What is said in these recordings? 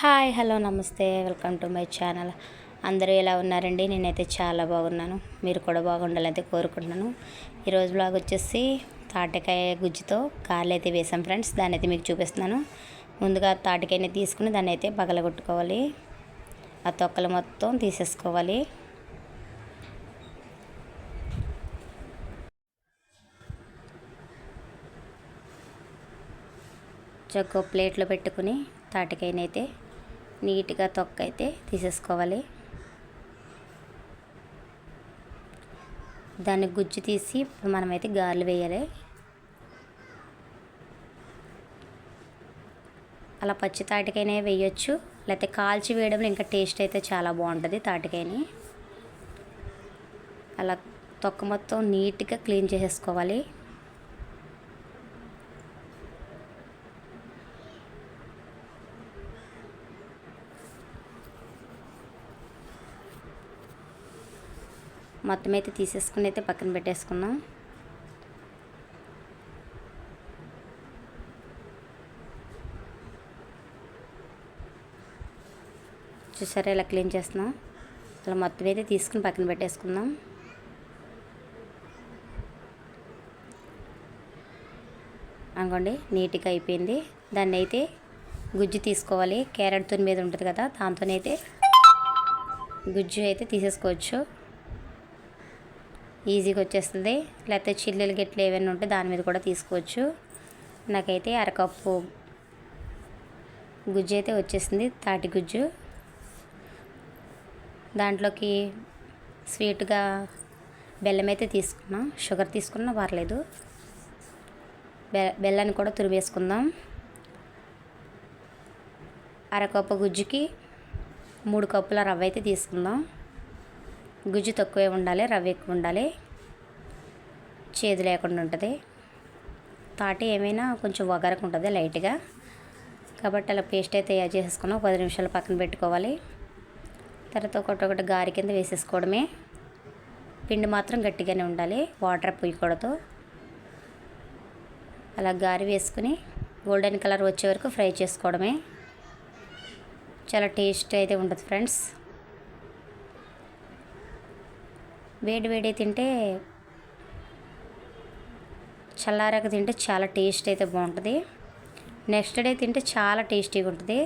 Hi hello నమస్తే. Welcome to my channel. అందరూ ఎలా ఉన్నారండి? నేనైతే చాలా బాగున్నాను. మీరు కూడా బాగుండాలైతే కోరుకుంటున్నాను. ఈరోజు బ్లాగ్ వచ్చేసి తాటికాయ గుజ్జుతో కాళ్ళు అయితే వేసాం ఫ్రెండ్స్. దాన్ని అయితే మీకు చూపిస్తున్నాను. ముందుగా తాటికాయని తీసుకుని దాన్ని అయితే పగలగొట్టుకోవాలి. ఆ తొక్కలు మొత్తం తీసేసుకోవాలి. చక్కో ప్లేట్లో పెట్టుకుని తాటికాయనైతే నీట్గా తొక్క అయితే తీసేసుకోవాలి. దాన్ని గుజ్జు తీసి మనమైతే గారెలు వేయాలి. అలా పచ్చి తాటికైనా వేయొచ్చు. లేకపోతే కాల్చి వేయడంలో ఇంకా టేస్ట్ అయితే చాలా బాగుంటుంది తాటికాయని. అలా తొక్క మొత్తం నీట్గా క్లీన్ చేసేసుకోవాలి. మొత్తం అయితే తీసేసుకుని అయితే పక్కన పెట్టేసుకున్నాం చూసారా ఇలా క్లీన్ చేస్తున్నాం. అలా మొత్తం అయితే తీసుకుని పక్కన పెట్టేసుకుందాం. అనుకోండి నీట్గా అయిపోయింది. దాన్ని అయితే గుజ్జు తీసుకోవాలి. క్యారెట్ తుని మీద ఉంటుంది కదా దాంతోనైతే గుజ్జు అయితే తీసేసుకోవచ్చు. ఈజీగా వచ్చేస్తుంది. లేకపోతే చిల్లులు గిట్లు ఏమైనా ఉంటే దాని మీద కూడా తీసుకోవచ్చు. నాకైతే అరకప్పు గుజ్జు అయితే వచ్చేసింది తాటి గుజ్జు. దాంట్లోకి స్వీట్గా బెల్లం అయితే తీసుకున్నాం. షుగర్ తీసుకున్నా పర్లేదు. బె బెల్లాన్ని కూడా తురివేసుకుందాం అరకప్పు గుజ్జుకి మూడు కప్పుల రవ్వ అయితే తీసుకుందాం. గుజ్జు తక్కువే ఉండాలి రవ్వ ఎక్కువ ఉండాలి. చేదు లేకుండా ఉంటుంది. తాటి ఏమైనా కొంచెం వగరకు ఉంటుంది లైట్గా. కాబట్టి అలా పేస్ట్ అయితే తయారు చేసేసుకున్నాం. పది నిమిషాలు పక్కన పెట్టుకోవాలి. తర్వాత ఒకటి ఒకటి గారి కింద వేసేసుకోవడమే. పిండి మాత్రం గట్టిగానే ఉండాలి వాటర్ పొయ్యకూడదు. అలా గారి వేసుకుని గోల్డెన్ కలర్ వచ్చే వరకు ఫ్రై చేసుకోవడమే. చాలా టేస్ట్ అయితే ఉంటుంది ఫ్రెండ్స్. వేడి వేడి తింటే చల్లారాక తింటే చాలా టేస్ట్ అయితే బాగుంటుంది. నెక్స్ట్ డే తింటే చాలా టేస్టీగా ఉంటుంది.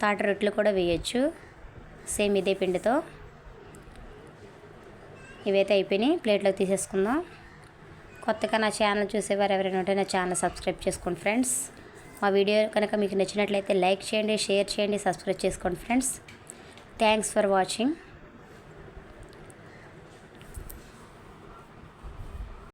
తాటి రొట్టెలు కూడా వేయచ్చు. సేమ్ ఇదే పిండితో. ఇవైతే అయిపోయినాయి. ప్లేట్లోకి తీసేసుకుందాం. కొత్తగా నా ఛానల్ చూసేవారు ఎవరైనా ఉంటే నా ఛానల్ సబ్స్క్రైబ్ చేసుకోండి ఫ్రెండ్స్. మా వీడియో కనుక మీకు నచ్చినట్లయితే లైక్ చేయండి షేర్ చేయండి సబ్స్క్రైబ్ చేసుకోండి ఫ్రెండ్స్. Thanks for watching.